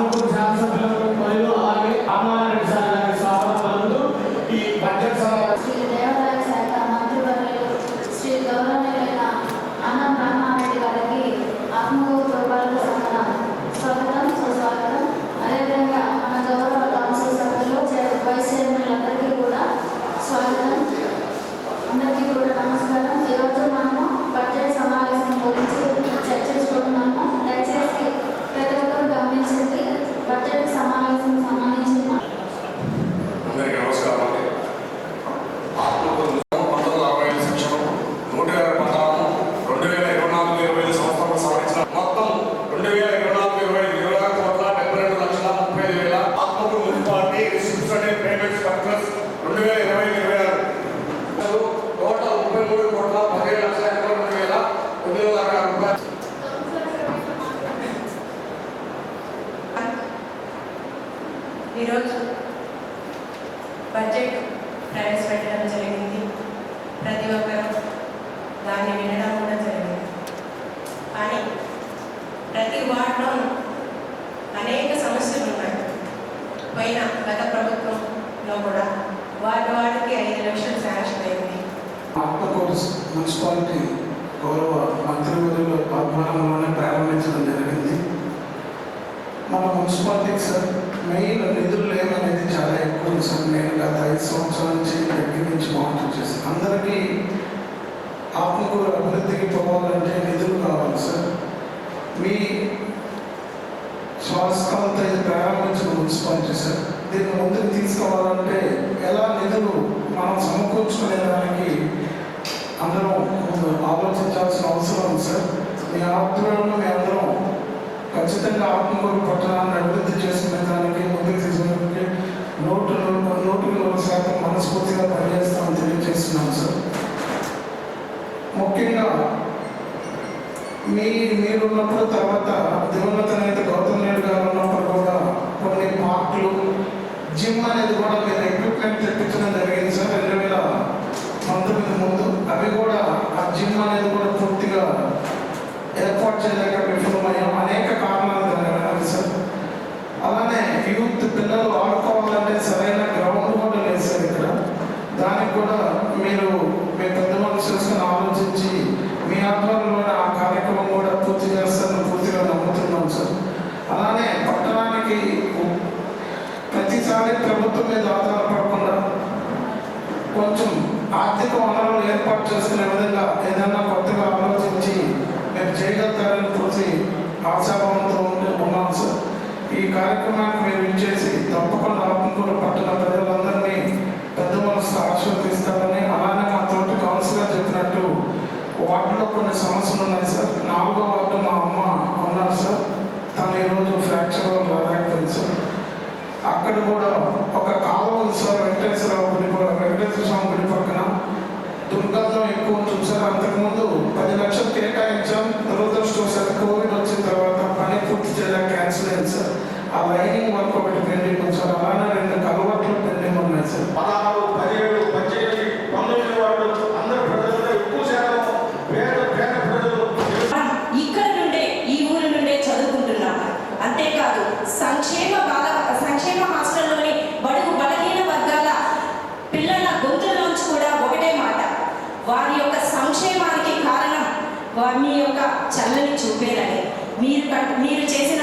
improvisada pela పోయిన గత ప్రభుత్వంలో కూడా వార్డు వార్డుకి ఐదు లక్షలు శాంక్షన్ అయింది. ఆత్మకూరు మున్సిపాలిటీ గౌరవ మంత్రివర్యుల ఆధ్వర్యంలోనే ప్రారంభించడం జరిగింది. మన మున్సిపాలిటీకి సార్ మెయిన్ నిధులు లేవనేది చాలా ఎక్కువ సార్. నేను గత ఐదు సంవత్సరాల నుంచి దగ్గర నుంచి మానిటర్ చేస్తాను అందరికీ ఆత్మకూరు అభివృద్ధికి పోవాలంటే నిధులు కావాలి సార్. మీ శ్వాసకాలతో ఇది ప్రారంభించిన మున్సిపాలిటీ సార్ దీన్ని ముందుకు తీసుకోవాలంటే ఎలా నిధులు మనం సమకూర్చుకునే దానికి అందరం ఆలోచించాల్సిన అవసరం ఉంది సార్. మీ ఆత్మలను మీ అందరం ఖచ్చితంగా ఆత్మకూరు పట్టణాన్ని అభివృద్ధి చేసుకునే దానికి ముందుకు తీసుకునే నోట్లు నోటు నూరు శాతం మనస్ఫూర్తిగా పనిచేస్తామని తెలియజేస్తున్నాం సార్. ముఖ్యంగా మీ మీరున్నప్పుడు తర్వాత దివంగత నేత గౌతమ్ రెడ్డి గారు ఉన్నప్పుడు కూడా కొన్ని పార్కులు జిమ్ అనేది కూడా మీరు ఎక్విప్మెంట్ తెప్పించడం జరిగింది సార్ రెండు వేల పంతొమ్మిది ముందు. అవి కూడా ఆ జిమ్ అనేది కూడా పూర్తిగా ఏర్పాటు చేయలేక విఫలమయ్యాం. అనేక కారణాలు జరగడానికి సార్. అలానే యూత్ పిల్లలు ఆడుకోవాలంటే సరైన గ్రౌండ్ కూడా లేదు సార్ ఇక్కడ. దానికి కూడా మీరు మీ పెద్ద మనుషులను ఆలోచించి మీ ఆధ్వర్యంలో ఆ కార్యక్రమం కూడా పూర్తి చేస్తారు పూర్తిగా నమ్ముతున్నాం సార్ అలానే పట్టణానికి ప్రతిసారి ప్రభుత్వం మీద ఆధారపడకుండా కొంచెం ఆర్థిక వనరులు ఏర్పాటు చేసుకునే విధంగా ఏదైనా కొత్తగా ఆలోచించి మేము చేయగలుగుతారని చూసి ఆశాభావంతో ఉన్నాం సార్. ఈ కార్యక్రమానికి మేము ఇచ్చేసి తప్పకుండా ఆత్మకూరు పట్టణ ప్రజలందరినీ పెద్ద మనసు ఆశీర్వదిస్తారని అలానే మా తోటి కౌన్సిలర్ చెప్పినట్టు వార్డులో కొన్ని సమస్యలు ఉన్నాయి సార్. నాలుగో వార్డు మా అమ్మ ఉన్నారు సార్. తను ఈరోజు ఫ్రాక్చర్ రాలేకపోయింది సార్. అక్కడ కూడా ఒక కాలువ ఉంది సార్ వెంకటేశ్వర గుడి కూడా వెంకటేశ్వర స్వామి గుడి పక్కన. దుర్గంధం ఎక్కువ చూసారు అంతకుముందు పది లక్షలు కేటాయించాం. దురదృష్టవశాత్తు కోవిడ్ వచ్చిన తర్వాత పని పూర్తి చేయలేక క్యాన్సిల్ అయింది సార్. ఆ లైనింగ్ వర్క్ ఒకటి పెండింగ్ ఉంది సార్. అలానే రెండు కలవట్లు పెండింగ్ ఉన్నాయి సార్. పదహారు పదిహేడు పద్దెనిమిది పంతొమ్మిది వాళ్ళు అందరు ప్రజల్లో ఎక్కువ శాతం పేద పేద ప్రజలు ఇక్కడ నుండే ఈ ఊరు నుండే చదువుకుంటున్నాం అంతేకాదు సంక్షేమ బాల సంక్షేమ హాస్టల్లోని బడుగు బలహీన వర్గాల పిల్లల గొంతుల్లోంచి కూడా ఒకటే మాట వారి యొక్క సంక్షేమానికి కారణం వా- మీ యొక్క చల్లని మీరు మీరు చేసిన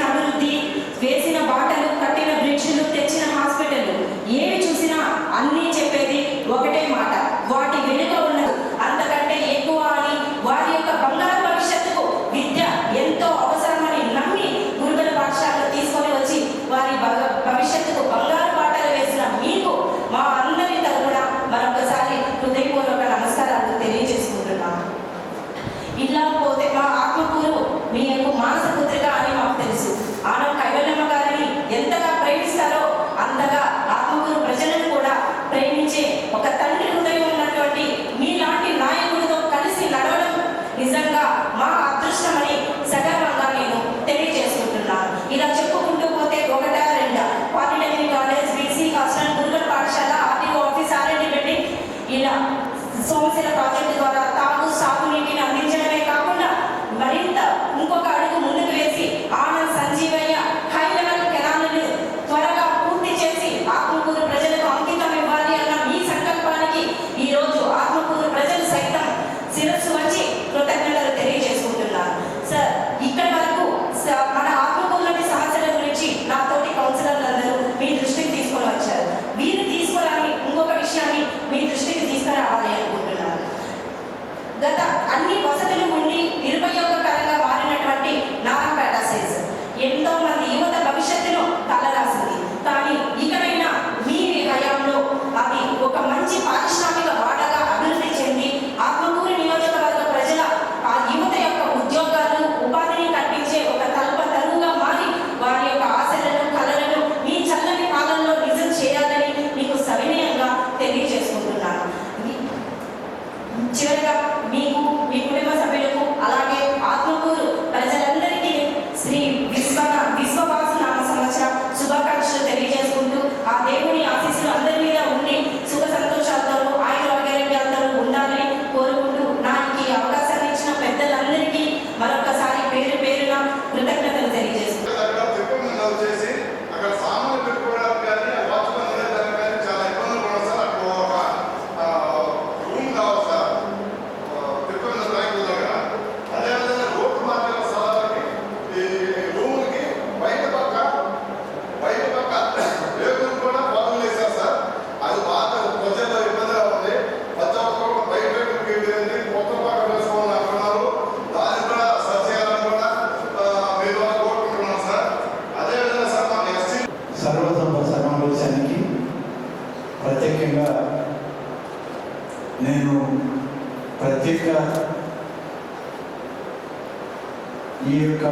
ఈ యొక్క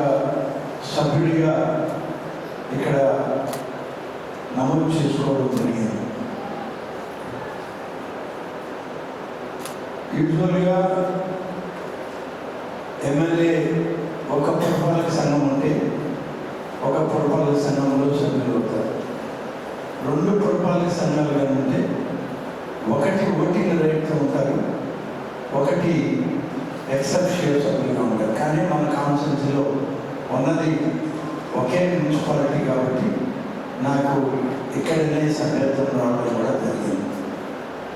సభ్యుడిగా ఇక్కడ నమోదు చేసుకోవడం జరిగింది. యూజువల్గా ఎమ్మెల్యే ఒక పురపాలక సంఘం ఉంటే ఒక పురపాలక సంఘంలో సభ్యులు అవుతారు. రెండు పురపాలక సంఘాలు కానీ ఉంటే ఒకటి ఓటింగ్ రైట్తో ఉంటారు ఒకటి ఎక్సెప్షియల్ సభ్యులుగా ఉంటారు కానీ మన కాన్స్టిట్యూన్సీలో ఉన్నది ఒకే మున్సిపాలిటీ కాబట్టి నాకు ఇక్కడనే సభ్యత్వం రావడం కూడా జరిగింది.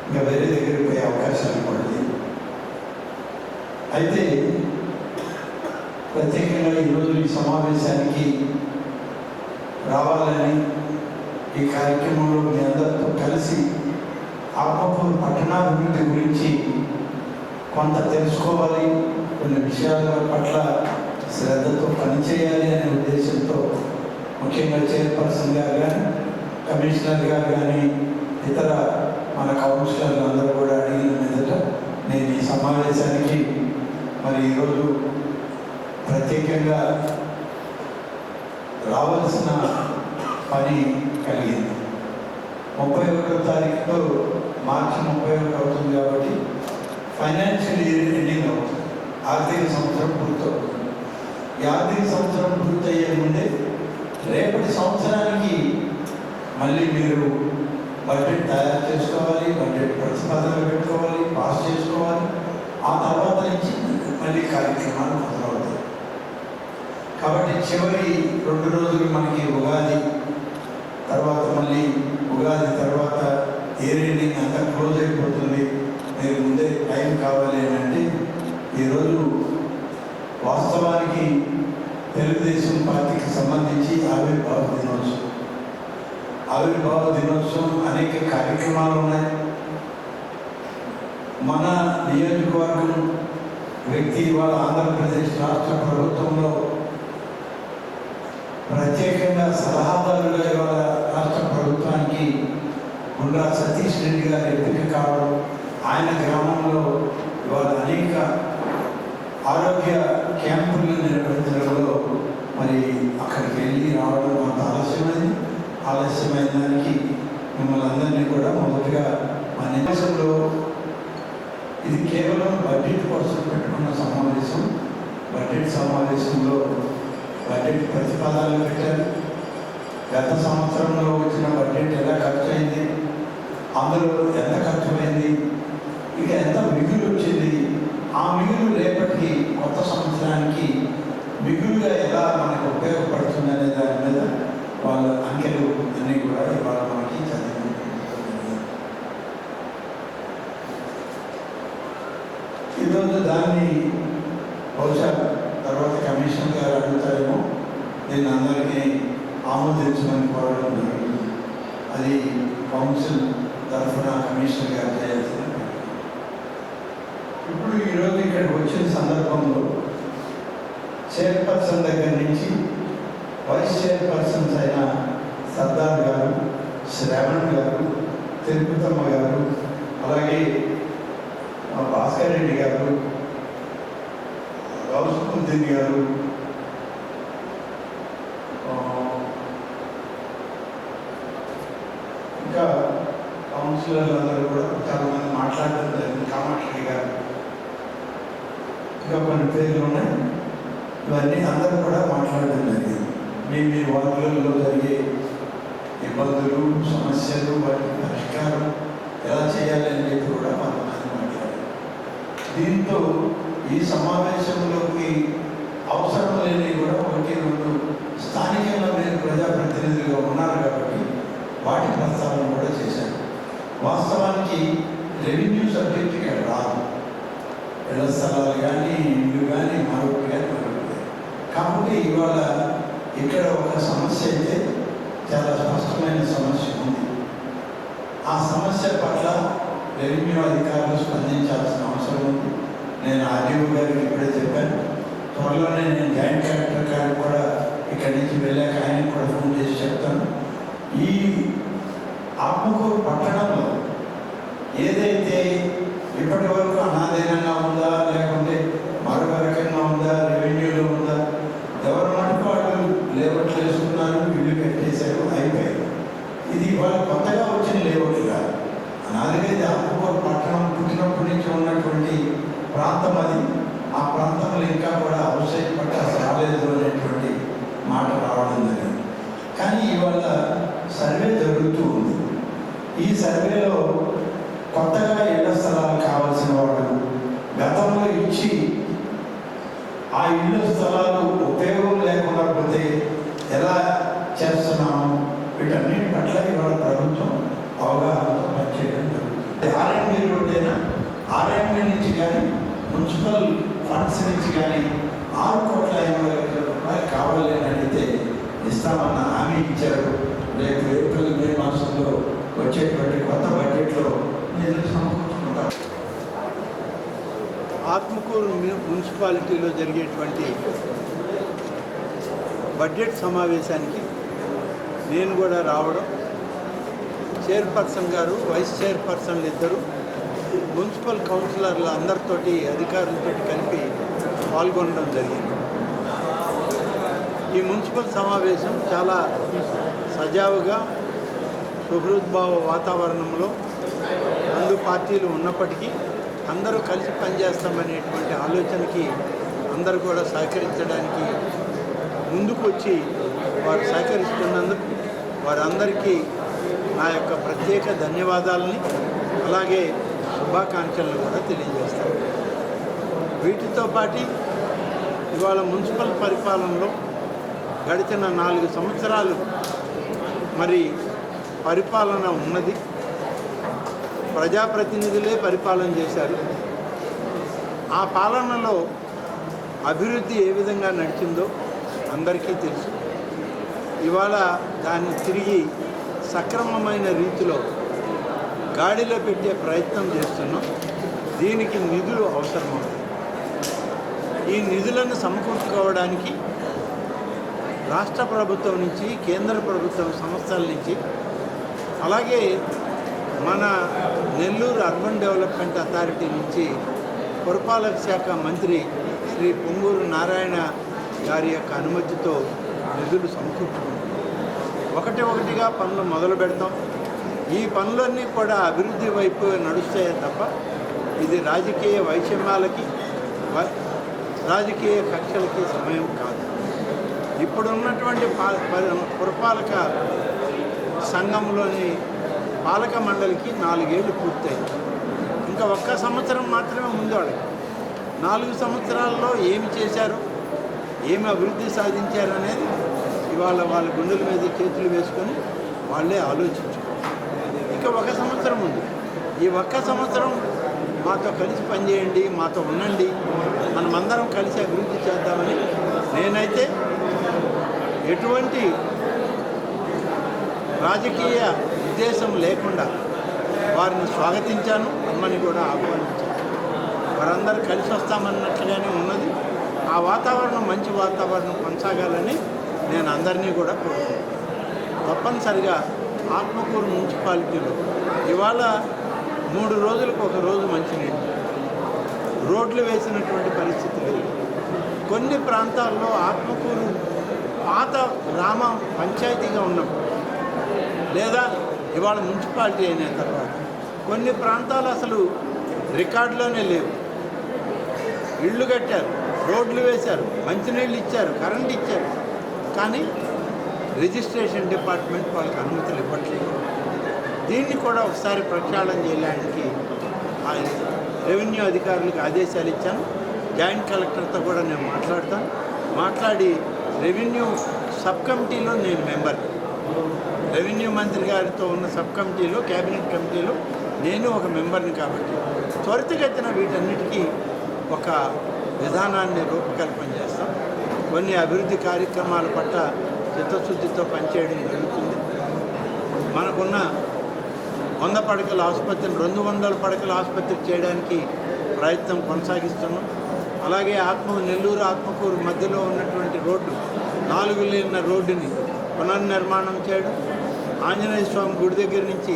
ఇంకా వేరే దగ్గరికి పోయే అవకాశాలు కూడా అయితే ప్రత్యేకంగా ఈరోజు ఈ సమావేశానికి రావాలని ఈ కార్యక్రమంలో మీ అందరితో కలిసి ఆత్మకూరు పట్టణాభివృద్ధి గురించి కొంత తెలుసుకోవాలి కొన్ని విషయాల పట్ల శ్రద్ధతో పనిచేయాలి అనే ఉద్దేశంతో ముఖ్యంగా చైర్పర్సన్ గారు కానీ కమిషనర్ గారు కానీ ఇతర మన కౌన్సిలర్లు అందరూ కూడా అడిగిన మీదట నేను ఈ సమావేశానికి మరి ఈరోజు ప్రత్యేకంగా రావాల్సిన పని కలిగింది. ముప్పై ఒకటో తారీఖులో మార్చి ముప్పై ఒకటి అవుతుంది కాబట్టి ఫైనాన్షియల్ ఇయర్ ఎండింగ్ అవుతుంది ఆర్థిక సంవత్సరం పూర్తవుతుంది. ఈ ఆర్థిక సంవత్సరం పూర్తయ్యే ముందే రేపటి సంవత్సరానికి మళ్ళీ మీరు బడ్జెట్ తయారు చేసుకోవాలి బడ్జెట్ ప్రతిపాదనలు పెట్టుకోవాలి పాస్ చేసుకోవాలి. ఆ తర్వాత నుంచి మళ్ళీ కార్యక్రమాలు మొదలవుతాయి. కాబట్టి చివరి రెండు రోజులు మనకి ఉగాది తర్వాత మళ్ళీ ఉగాది తర్వాత ఏరే ఎండింగ్ అంతా క్లోజ్ అయిపోతుంది మీరు ఏం కావాలి అని అంటే ఈరోజు వాస్తవానికి తెలుగుదేశం పార్టీకి సంబంధించి ఆవిర్భావ దినోత్సవం. ఆవిర్భావ దినోత్సవం అనేక కార్యక్రమాలు ఉన్నాయి. మన నియోజకవర్గం వ్యక్తి ఇవాళ ఆంధ్రప్రదేశ్ రాష్ట్ర ప్రభుత్వంలో ప్రత్యేకంగా సలహాదారుగా ఇవాళ రాష్ట్ర ప్రభుత్వానికి గుండ్రా సతీష్ రెడ్డి గారు ఎంపిక కావడం ఆయన గ్రామంలో ఇవాళ అనేక ఆరోగ్య క్యాంపులను నిర్వహించడంలో మరి అక్కడికి వెళ్ళి రావడం కొంత ఆలస్యమైంది. ఆలస్యమైన దానికి మిమ్మల్ని అందరినీ కూడా మొదటిగా మా నివాసంలో ఇది కేవలం బడ్జెట్ కోసం పెట్టుకున్న సమావేశం. బడ్జెట్ సమావేశంలో బడ్జెట్ ప్రతిపాదనలు పెట్టారు. గత సంవత్సరంలో వచ్చిన బడ్జెట్ ఎలా ఖర్చు అయింది అందులో ఎంత ఖర్చు అయింది? ఇక ఎంత మిగులు వచ్చింది? ఆ మిగులు రేపటికి కొత్త సంవత్సరానికి మిగులుగా ఎలా మనకు ఉపయోగపడుతుంది అనే దాని మీద వాళ్ళ అంకెలు అన్నీ కూడా ఇవాళ మనకి చదివి ఈరోజు దాన్ని బహుశా తర్వాత కమిషన్ గారు అడుగుతారేమో. నేను అందరికీ ఆమోదించమని కోరడం జరిగింది. అది కౌన్సిల్ తరఫున కమిషనర్ గారు చేయాల్సింది. ఇప్పుడు ఈరోజు ఇక్కడికి వచ్చిన సందర్భంలో చైర్పర్సన్ దగ్గర నుంచి వైస్ చైర్పర్సన్స్ అయిన సర్దార్ గారు శ్రవణ్ గారు తిరుపతమ్మ గారు అలాగే భాస్కర్ రెడ్డి గారు గౌసుకుందిన్ గారు ఇంకా కౌన్సిలర్లు అందరూ కూడా చాలామంది మాట్లాడడం జరిగింది. కామాక్షి గారు. ఇంకా కొన్ని పేర్లు ఉన్నాయి. ఇవన్నీ అందరూ కూడా మాట్లాడడం జరిగింది. మీ మీ వార్డులలో జరిగే ఇబ్బందులు సమస్యలు వాటి పరిష్కారం ఎలా చేయాలి అని చెప్పి కూడా మనం మాట్లాడారు. దీంతో ఈ సమావేశంలోకి అవసరం లేని కూడా ఒకటి రెండు స్థానికంగా మీరు ప్రజాప్రతినిధులుగా ఉన్నారు కాబట్టి వాటి ప్రస్తావన కూడా చేశారు. వాస్తవానికి రెవెన్యూ సబ్జెక్ట్ ఇక్కడ రాదు. ఇళ్ళ స్థలాలు కానీ ఇల్లు కానీ మరొకటి కానీ మరొకటి. కాబట్టి ఇవాళ ఇక్కడ ఒక సమస్య అయితే చాలా స్పష్టమైన సమస్య ఉంది. ఆ సమస్య పట్ల రెవెన్యూ అధికారులు స్పందించాల్సిన అవసరం ఉంది. నేను ఆర్డీఓ గారికి ఇప్పుడే చెప్పాను. త్వరలోనే నేను జాయింట్ కలెక్టర్ గారికి కూడా ఇక్కడి నుంచి వెళ్ళాక ఆయనకి కూడా ఫోన్ చేసి చెప్తాను. ఈ ఆత్మకూరు పట్టణంలో ఏదైతే ఇప్పటి వరకు అనాధీనంగా ఉందా? లేకుంటే మరొక రకంగా ఉందా? రెవెన్యూలో ఉందా? ఎవరు మటుకు వాళ్ళు లేబర్ వేసుకున్నారు ఇల్లు కట్టేశారు అయిపోయారు ఇది ఇవాళ కొత్తగా వచ్చిన లేబర్ కాదు అనాదిగా ఇది పట్టణం పుట్టినప్పటి నుంచి ఉన్నటువంటి ప్రాంతం అది. ఆ ప్రాంతంలో ఇంకా కూడా అవసరం పట్ట రాలేదు అనేటువంటి మాట రావడం జరిగింది. కానీ ఇవాళ సర్వే జరుగుతూ ఉంది. ఈ సర్వేలో ఇచ్చి ఆ ఇళ్ళ స్థలాలు ఉపయోగం లేకుండా పోతే ఎలా చేస్తున్నాము? వీటన్నిటి పట్ల ఇవాళ ప్రభుత్వం అవగాహనతో పనిచేయడం జరుగుతుంది. ఆర్ఎండి రోడ్డైనా ఆర్ఎండి నుంచి కానీ మున్సిపల్ ఫండ్స్ నుంచి కానీ ఆరు కోట్ల ఎనభై లక్షల రూపాయలు కావాలి అని అడిగితే ఇస్తామన్న హామీ ఇచ్చారు. రేపు ఏప్రిల్ మే మాసంలో వచ్చేటువంటి కొత్త బడ్జెట్లో నిధులు సమకూర్చుకుంటాం ఆత్మకూరు మున్సిపాలిటీలో జరిగేటువంటి బడ్జెట్ సమావేశానికి నేను కూడా రావడం. చైర్పర్సన్ గారు వైస్ చైర్పర్సన్లు ఇద్దరు మున్సిపల్ కౌన్సిలర్ల అందరితోటి అధికారులతో కలిపి పాల్గొనడం జరిగింది. ఈ మున్సిపల్ సమావేశం చాలా సజావుగా సుహృద్భావ వాతావరణంలో రెండు పార్టీలు ఉన్నప్పటికీ అందరూ కలిసి పనిచేస్తామనేటువంటి ఆలోచనకి అందరూ కూడా సహకరించడానికి ముందుకు వచ్చి వారు సహకరిస్తున్నందుకు వారందరికీ నా యొక్క ప్రత్యేక ధన్యవాదాలని అలాగే శుభాకాంక్షలను కూడా తెలియజేస్తాను. వీటితో పాటు ఇవాళ మున్సిపల్ పరిపాలనలో గడిచిన నాలుగు సంవత్సరాలు మరి పరిపాలన ఉన్నది. ప్రజాప్రతినిధులే పరిపాలన చేశారు. ఆ పాలనలో అభివృద్ధి ఏ విధంగా నడిచిందో అందరికీ తెలుసు. ఇవాళ దాన్ని తిరిగి సక్రమమైన రీతిలో గాడిలో పెట్టే ప్రయత్నం చేస్తున్నాం. దీనికి నిధులు అవసరం ఈ నిధులను సమకూర్చుకోవడానికి రాష్ట్ర ప్రభుత్వం నుంచి కేంద్ర ప్రభుత్వం సంస్థల నుంచి అలాగే మన నెల్లూరు అర్బన్ డెవలప్మెంట్ అథారిటీ నుంచి పురపాలక శాఖ మంత్రి శ్రీ పొంగూరు నారాయణ గారి యొక్క అనుమతితో నిధులు సమకూర్చుకుంటాం ఒకటి ఒకటిగా పనులు మొదలు పెడతాం. ఈ పనులన్నీ కూడా అభివృద్ధి వైపు నడుస్తాయే తప్ప ఇది రాజకీయ వైషమ్యాలకి రాజకీయ కక్షలకి సమయం కాదు. ఇప్పుడున్నటువంటి పురపాలక సంఘంలోని పాలక మండలికి నాలుగేళ్ళు పూర్తయింది. ఇంకా ఒక్క సంవత్సరం మాత్రమే ముందు వాళ్ళకి. నాలుగు సంవత్సరాల్లో ఏమి చేశారు? ఏమి అభివృద్ధి సాధించారు అనేది ఇవాళ వాళ్ళ గుండెల మీద చేతులు వేసుకొని వాళ్ళే ఆలోచించుకోవాలి. ఇక ఒక సంవత్సరం ఉంది. ఈ ఒక్క సంవత్సరం మాతో కలిసి పనిచేయండి మాతో ఉండండి. మనమందరం కలిసి అభివృద్ధి చేద్దామని నేనైతే ఎటువంటి రాజకీయ ఉద్దేశం లేకుండా వారిని స్వాగతించాను అమ్మని కూడా ఆహ్వానించాను. వారందరూ కలిసి వస్తామన్నట్లుగానే ఉన్నది. ఆ వాతావరణం మంచి వాతావరణం కొనసాగాలని నేను అందరినీ కూడా కోరుకుంటున్నాను. తప్పనిసరిగా ఆత్మకూరు మున్సిపాలిటీలో ఇవాళ మూడు రోజులకు ఒక రోజు మంచినీళ్ళు రోడ్లు వేసినటువంటి పరిస్థితి లేదు. కొన్ని ప్రాంతాల్లో ఆత్మకూరు పాత గ్రామ పంచాయతీగా ఉన్నప్పుడు లేదా ఇవాళ మున్సిపాలిటీ అయిన తర్వాత కొన్ని ప్రాంతాలు అసలు రికార్డులోనే లేవు. ఇళ్ళు కట్టారు రోడ్లు వేశారు మంచినీళ్ళు ఇచ్చారు కరెంట్ ఇచ్చారు. కానీ రిజిస్ట్రేషన్ డిపార్ట్మెంట్ వాళ్ళకి అనుమతులు ఇవ్వట్లేదు. దీన్ని కూడా ఒకసారి ప్రక్షాళన చేయడానికి రెవెన్యూ అధికారులకు ఆదేశాలు ఇచ్చాను. జాయింట్ కలెక్టర్తో కూడా నేను మాట్లాడతాను. మాట్లాడి రెవెన్యూ సబ్ కమిటీలో నేను మెంబర్ రెవెన్యూ మంత్రి గారితో ఉన్న సబ్ కమిటీలో కేబినెట్ కమిటీలో నేను ఒక మెంబర్ని కాబట్టి త్వరితగతిన వీటన్నిటికీ ఒక విధానాన్ని రూపకల్పన చేస్తాం. కొన్ని అభివృద్ధి కార్యక్రమాల పట్ల చిత్తశుద్ధితో పనిచేయడం జరుగుతుంది. మనకున్న వంద పడకల ఆసుపత్రిని రెండు వందల పడకల ఆసుపత్రి చేయడానికి ప్రయత్నం కొనసాగిస్తున్నాం. అలాగే ఆత్మ నెల్లూరు ఆత్మకూరు మధ్యలో ఉన్నటువంటి రోడ్డు నాలుగు లేన రోడ్డుని పునర్నిర్మాణం చేయడం ఆంజనేయ స్వామి గుడి దగ్గర నుంచి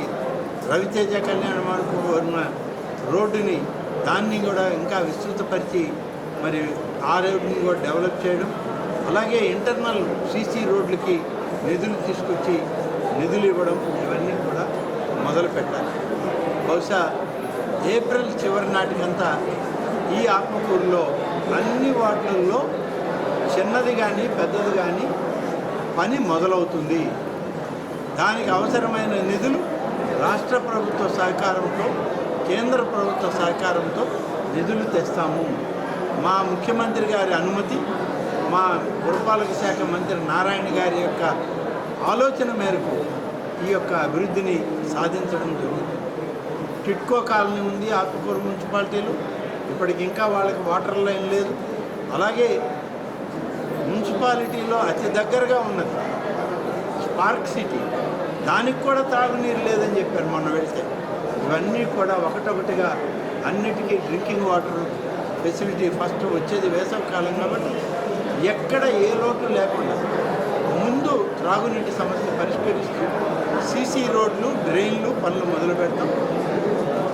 రవితేజ కళ్యాణ వరకు ఉన్న రోడ్డుని దాన్ని కూడా ఇంకా విస్తృతపరిచి మరి ఆ రోడ్డుని కూడా డెవలప్ చేయడం అలాగే ఇంటర్నల్ సీసీ రోడ్లకి నిధులు తీసుకొచ్చి నిధులు ఇవ్వడం ఇవన్నీ కూడా మొదలు పెట్టాలి. బహుశా ఏప్రిల్ చివరి నాటికంతా ఈ ఆత్మకూరులో అన్ని వార్డులలో చిన్నది కానీ పెద్దది కానీ పని మొదలవుతుంది. దానికి అవసరమైన నిధులు రాష్ట్ర ప్రభుత్వ సహకారంతో కేంద్ర ప్రభుత్వ సహకారంతో నిధులు తెస్తాము. మా ముఖ్యమంత్రి గారి అనుమతి మా పురపాలక శాఖ మంత్రి నారాయణ గారి యొక్క ఆలోచన మేరకు ఈ యొక్క అభివృద్ధిని సాధించడం జరుగుతుంది. టిట్కో కాలనీ ఉంది ఆత్మకూరు మున్సిపాలిటీలు. ఇప్పటికి ఇంకా వాళ్ళకి వాటర్ లైన్ లేదు. అలాగే మున్సిపాలిటీలో అతి దగ్గరగా ఉన్నది. Smart city. దానికి కూడా తాగునీరు లేదని చెప్పారు మొన్న వెళ్తే. ఇవన్నీ కూడా ఒకటొకటిగా అన్నిటికీ డ్రింకింగ్ వాటర్ ఫెసిలిటీ ఫస్ట్ వచ్చేది వేసవి కాలం కాబట్టి ఎక్కడ ఏ లోటు లేకుండా ముందు త్రాగునీటి సమస్య పరిష్కరిస్తూ సీసీ రోడ్లు డ్రైన్లు పనులు మొదలు పెడతాం.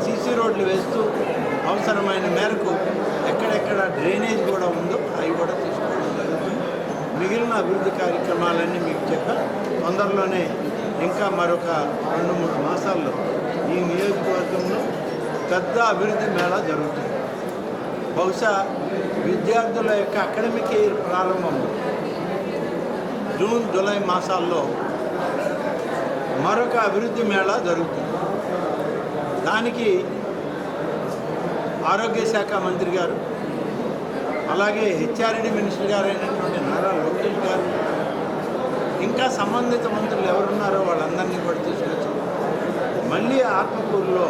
సీసీ రోడ్లు వేస్తూ అవసరమైన మేరకు ఎక్కడెక్కడ డ్రైనేజ్ కూడా ఉందో అవి కూడా మిగిలిన అభివృద్ధి కార్యక్రమాలన్నీ మీకు చెప్పా తొందరలోనే ఇంకా మరొక రెండు మూడు మాసాల్లో ఈ నియోజకవర్గంలో పెద్ద అభివృద్ధి మేళా జరుగుతుంది. బహుశా విద్యార్థుల యొక్క అకాడమిక్ ఇయర్ ప్రారంభంలో జూన్ జూలై మాసాల్లో మరొక అభివృద్ధి మేళా జరుగుతుంది. దానికి ఆరోగ్య శాఖ మంత్రి గారు అలాగే హెచ్ఆర్డి మినిస్టర్ గారు అయినటువంటి నారా లోకేష్ గారు ఇంకా సంబంధిత మంత్రులు ఎవరున్నారో వాళ్ళందరినీ కూడా తీసుకొచ్చి. మళ్ళీ ఆత్మకూరులో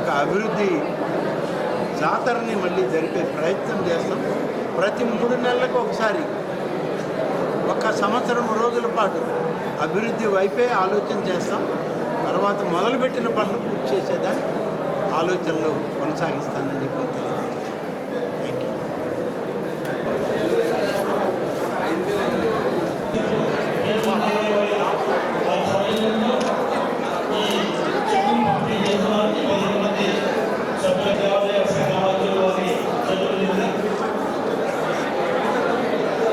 ఒక అభివృద్ధి జాతరని మళ్ళీ జరిపే ప్రయత్నం చేస్తాం. ప్రతి మూడు నెలలకు ఒకసారి ఒక సంవత్సరం రోజుల పాటు అభివృద్ధి వైపే ఆలోచన చేస్తాం. తర్వాత మొదలుపెట్టిన పనులు పూర్తి చేసేదాన్ని ఆలోచనలు కొనసాగిస్తానని చెప్పి తెలియదు